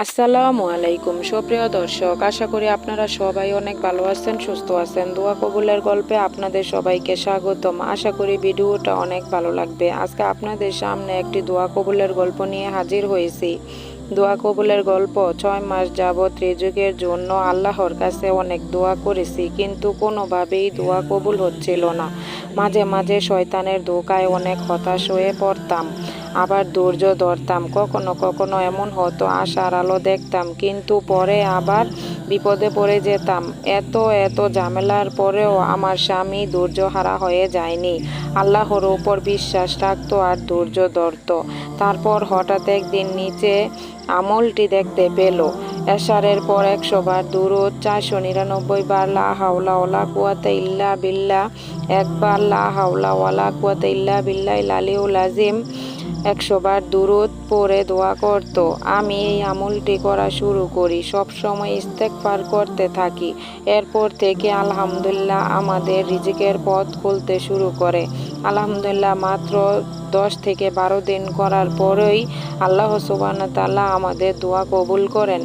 আসসালামু আলাইকুম। সুপ্রিয় দর্শক, আশা করি আপনারা সবাই অনেক ভালো আছেন, সুস্থ আছেন। দোয়া কবুলের গল্পে আপনাদের সবাইকে স্বাগতম। আশা করি ভিডিওটা অনেক ভালো লাগবে। আজকে আপনাদের সামনে একটি দোয়া কবুলের গল্প নিয়ে হাজির হয়েছি। দোয়া কবুলের গল্প, ছয় মাস যাবৎ রিজুকের জন্য আল্লাহর কাছে অনেক দোয়া করেছি, কিন্তু কোনোভাবেই দোয়া কবুল হচ্ছিল না। মাঝে মাঝে শয়তানের ধোকায় অনেক হতাশ হয়ে পড়তাম। আবার ধৈর্য ধরতাম। কখনো কখনো এমন হতো, আশার আলো দেখতাম, কিন্তু পরে আবার বিপদে পড়ে যেতাম। এত এত ঝামেলার পরেও আমার স্বামী ধৈর্য হারা হয়ে যায়নি। আল্লাহর ওপর বিশ্বাস রাখতো আর ধৈর্য ধরত। তারপর হঠাৎ একদিন নিচে আমলটি দেখতে পেল। এশারের পর একশো বার চারশো নিরানব্বই বার লা হাওলা ওলা কুয়াতে ইল্লা বিল্লা একবার লা হাওলা ওয়ালা কুয়াতে ইল্লা বিল্লা লালিউল আজিম একশো বার দূরত পরে দোয়া করত। আমি এই আমলটি করা শুরু করি সব সময় ইস্তেক পার করতে থাকি। এরপর থেকে আলহামদুলিল্লাহ আমাদের রিজিকের পথ খুলতে শুরু করে। আলহামদুলিল্লাহ মাত্র দশ থেকে বারো দিন করার পরেই আল্লাহ সুবাহ তাল্লাহ আমাদের দোয়া কবুল করেন।